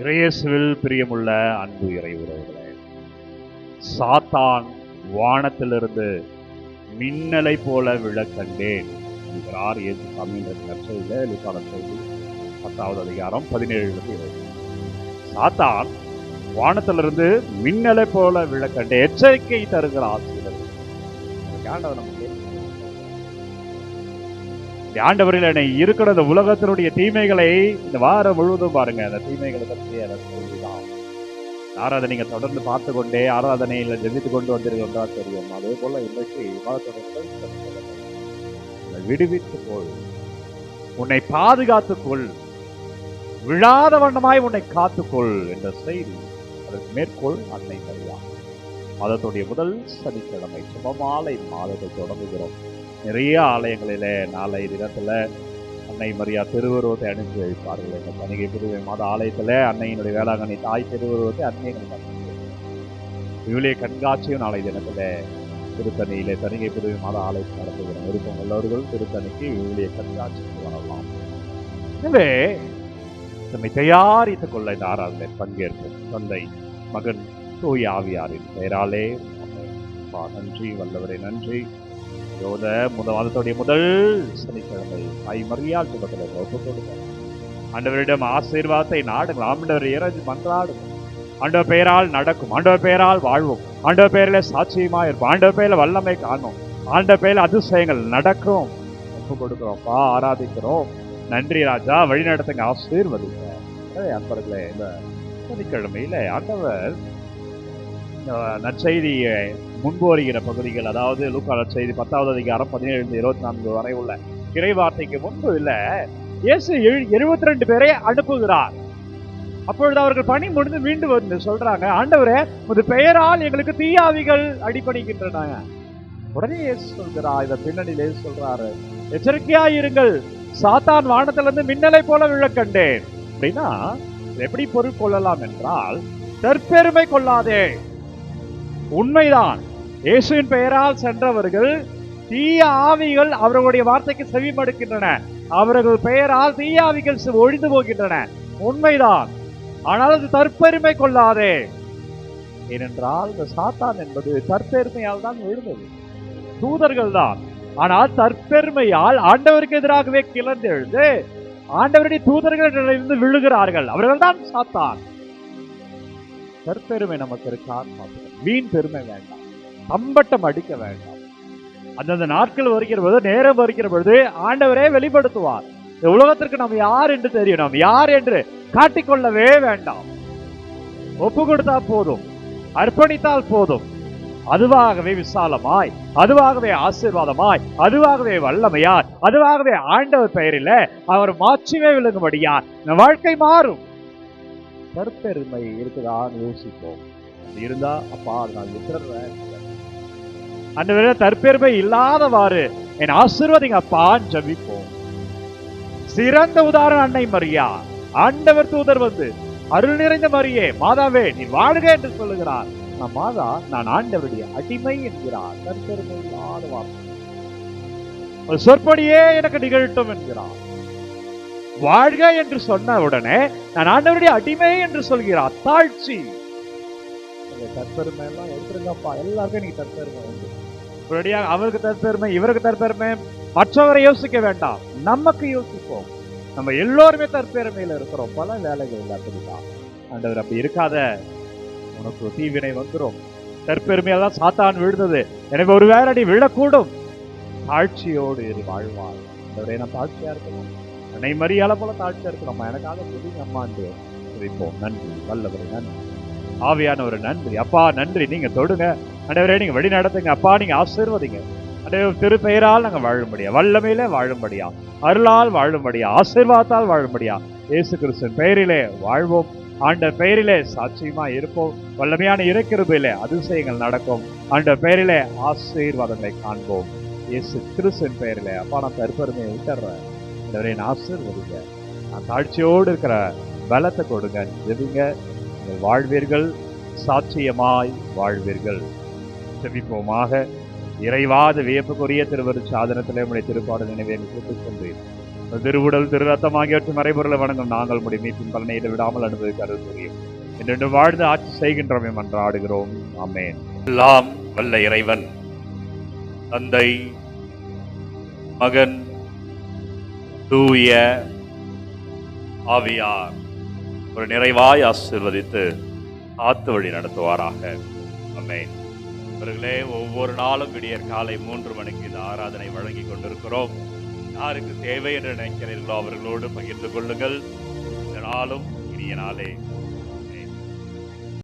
இறையேசுவில் பிரியமுள்ள அன்பு இறை உறவுகளே சாத்தான் வானத்திலிருந்து மின்னலை போல விழக் கண்டேன். என்கிறார் இயேசு சாமி என்ற நற்செய்தியில லுக்கான செய்தி பத்தாவது அதிகாரம் பதினேழுலேருந்து இருபது. சாத்தான் வானத்திலிருந்து மின்னலை போல விழக் கண்டு எச்சரிக்கை தருகிற ஆசிரியர் ஆண்டவர் நமக்கு ஆண்டவரில் என்னை இருக்கிற இந்த உலகத்தினுடைய தீமைகளை இந்த வாரம் முழுவதும் பாருங்க. அந்த தீமைகளை பற்றி சொல்லிதான் ஆராதனைங்க தொடர்ந்து பார்த்து கொண்டே ஆராதனையில் ஜெபித்து கொண்டு வந்திருக்கின்றா தெரியும். அதே போல இன்றைக்கு விடுவித்து உன்னை விடுவித்துக் கொள் உன்னை பாதுகாத்துக் கொள் விழாத வண்ணமாய் உன்னை காத்துக்கொள் என்ற செய்தி அதற்கு மேற்கோள் அன்னை மரியா. மதத்துடைய முதல் சனிக்கிழமை சுபமாலை மாதத்தை தொடங்குகிறோம். நிறைய ஆலயங்களிலே நாளை தினத்துல அன்னை மரியா திருவுருவத்தை அனுப்பி வைப்பார்கள் எங்கள் பணிகை புதுவை மாத ஆலயத்தில் அன்னையினுடைய வேளாங்கண்ணி தாய் திருவுருவத்தை அன்னைகளுக்கு இவளே கண்காட்சியும் நாளை தினத்தில் திருத்தணியில் தணிகை புதுவை மாத ஆலயத்தில் நடத்துகிறோம். விருப்பம் உள்ளவர்கள் திருத்தணிக்கு இவளுடைய கண்காட்சிக்கு வரலாம். எனவே நம்மை தயாரித்துக் கொள்ள இந்த ஆராதனை பங்கேற்போம் தந்தை மகன் தூய் ஆவியாரின் பெயராலே. நன்றி. வல்லவரே நன்றி. யோத முத மாதத்துடைய முதல் சனிக்கிழமை. தாய் மரியாள் சுபத்தில் ஒப்புக் ஆண்டவரிடம் ஆசீர்வாதத்தை நாடுங்கள். ஆண்டவர் இறஞ்சு மன்றாடுங்கள் ஆண்டவர் பெயரால் நடக்கும். ஆண்டவர் பெயரால் வாழ்வோம். ஆண்டவர் பெயரில் சாட்சியமா இருப்போம். ஆண்டவர் பெயரில் வல்லமை காணும் ஆண்ட பெயரில் அதிசயங்கள் நடக்கும். ஒப்பு கொடுக்குறோம்ப்பா ஆராதிக்கிறோம். நன்றி ராஜா. வழி நடத்துங்க ஆசீர்வதிங்க அன்பர்களே இந்த சனிக்கிழமையில் ஆண்டவர் நற்செய்தியை முன்பு வருகிற பகுதிகள் அதாவது லூக்கா நற்செய்தி பத்தாவது அதிகாரம் பதினேழு இருபத்தி நான்கு வரை உள்ள இறைவார்த்தைக்கு முன்பு இல்லை இயேசு எழுபத்தி ரெண்டு பேரை அனுப்புகிறார். அப்பொழுது அவர்கள் பணி முடிந்து மீண்டு வந்து சொல்றாங்க ஆண்டவரே உமது பெயரால் எங்களுக்கு தீயாவிகள் அடிபணிக்கின்றன. உடனே இயேசு சொல்கிறார் இதை பின்னணியில சொல்றாரு எச்சரிக்கையா இருங்கள் சாத்தான் வானத்திலிருந்து மின்னலை போல விழக்கண்டேன் அப்படின்னா எப்படி பொருள் கொள்ளலாம் என்றால் தற்பெருமை கொள்ளாதே. உண்மைதான். இயேசுவின் பெயரால் சென்றவர்கள் தீய ஆவிகள் அவர்களுடைய வார்த்தைக்கு செவிமடுக்கின்றன. அவர்கள் பெயரால் தீய ஆவிகள் செ- ஒழிந்து போகின்றன. உண்மைதான். ஆனால் அது தற்பெருமை கொள்ளாதே. ஏனென்றால் இந்த சாத்தான் என்பது தற்பெருமையால் தான் விழுந்தது தூதர்கள் தான் ஆனால் தற்பெருமையால் ஆண்டவருக்கு எதிராகவே கிளர்ந்து எழுந்து ஆண்டவருடைய தூதர்களிடமிருந்து விழுகிறார்கள். அவர்கள் தான் சாத்தான். கற்பெருமை நமக்கு இருக்கா மீன் பெருமை வேண்டாம். தம்பட்டம் அடிக்க வேண்டாம். அந்தந்த நாட்கள் வருகிற பொழுது நேரம் வருகிற பொழுது ஆண்டவரே வெளிப்படுத்துவார். இந்த உலகத்திற்கு நாம் யார் என்று தெரியும் நாம் யார் என்று காட்டிக்கொள்ளவே வேண்டாம். ஒப்பு கொடுத்தா போதும். அர்ப்பணித்தால் போதும். அதுவாகவே விசாலமாய் அதுவாகவே ஆசீர்வாதமாய் அதுவாகவே வல்லமையார் அதுவாகவே ஆண்டவர் பெயரில் அவர் மாட்சிமே விளங்கும்படியார் வாழ்க்கை மாறும். தற்பெருமை இருக்குதான்னு யோசிப்போம். அப்படி இருந்தா அப்பா அதை நான் விட்டுறேன் அந்த வேலை தற்பெருமை இல்லாதவாறு என் ஆசீர்வதிங்க அப்பான்னு ஜபிப்போம். சிறந்த உதாரணம் அன்னை மரியா. ஆண்டவர் தூதர் வந்து அருள் நிறைந்த மரியே மாதாவே நீ வாழ்க என்று சொல்லுகிறார். நான் மாதா நான் ஆண்டவருடைய அடிமை என்கிறார். தற்பெருமை இல்லாத வார்த்தை ஒரு சொற்படியே எனக்கு நிகழ்த்தும் என்கிறார். வாழ்க என்று சொன்ன உடனே நான் ஆண்டவருடைய அடிமை என்று சொல்கிறார். தாழ்ச்சி இந்த தற்பெருமை எல்லாம் எடுத்துருங்கப்பா. எல்லாருக்கும் நீங்க தற்பெருமை அவருக்கு தற்பெருமை இவருக்கு தற்பெருமை. மற்றவரை யோசிக்க வேண்டாம். நமக்கு யோசிப்போம். நம்ம எல்லோருமே தற்பெருமையில இருக்கிறோம். பல வேலைகள் அப்படிதான். ஆண்டவர் அப்படி இருக்காத. உனக்கு தீவினை வந்துரும். தற்பெருமையால் தான் சாத்தான் விழுந்தது. எனவே ஒரு வேலை நீ விழக்கூடும். தாழ்ச்சியோடு வாழ்வார் ஆண்டவரே நான் தாழ்ச்சியா இருக்கணும். அன்னை மரியாதை போல தாழ்ச்சியா இருக்கணும் எனக்காக புதிய அம்மாண்டு வைப்போம் நன்றி. வல்லவரை நன்றி. ஆவியானவர் நன்றி. அப்பா நன்றி. நீங்க தொடுங்க. அனைவரே நீங்க வழி நடத்துங்க. அப்பா நீங்க ஆசீர்வதிங்க. அனைவரும் திருப்பெயரால் நாங்க வாழும்படியா வல்லமையில வாழும்படியா அருளால் வாழும்படியா ஆசீர்வாதத்தால் வாழும்படியா இயேசு கிறிஸ்தன் பெயரிலே வாழ்வோம். ஆண்ட பெயரிலே சாட்சியமா இருப்போம். வல்லமையான இருக்கிறதிலே அதிசயங்கள் நடக்கும். ஆண்ட பெயரிலே ஆசீர்வாதங்களை காண்போம். இயேசு கிறிஸ்தன் பெயரிலே. அப்பா நான் தற்பெருமையை விட்டுறேன். ஆண்டவரே ஆசீர்வதிங்க. நான் தாழ்ச்சியோடு இருக்கிற பலத்தை கொடுங்க. ஜெபிங்க. நீங்கள் வாழ்வீர்கள் சாட்சியமாய் வாழ்வீர்கள். செபிப்போமாக இறைவாத வியப்புக்குரிய திருவரு சாதனத்திலே உடைய திருப்பாடு நினைவே கூட்டுச் சென்றேன் திருவுடல் திரு ரத்தம் ஆகியவற்றை மறைபொருளை வணங்கும் நாங்கள் முடி மீட்டின் பலனை விடாமல் அனுபவிக்க அருள் புரியும் என்று வாழ்ந்து ஆட்சி செய்கின்றோம் ஆடுகிறோம் அமேன் எல்லாம் வல்ல இறைவன் தந்தை மகன் தூய ஆவியார் ஒரு நிறைவாய் ஆசீர்வதித்து ஆத்து வழி நடத்துவாராக. அமேன் இவர்களே ஒவ்வொரு நாளும் விடியற் காலை மூன்று மணிக்கு இந்த ஆராதனை வழங்கி கொண்டிருக்கிறோம். யாருக்கு தேவை என்று நினைக்கிறீர்களோ அவர்களோடு பகிர்ந்து கொள்ளுங்கள். இந்த நாளும் இனிய நாளே.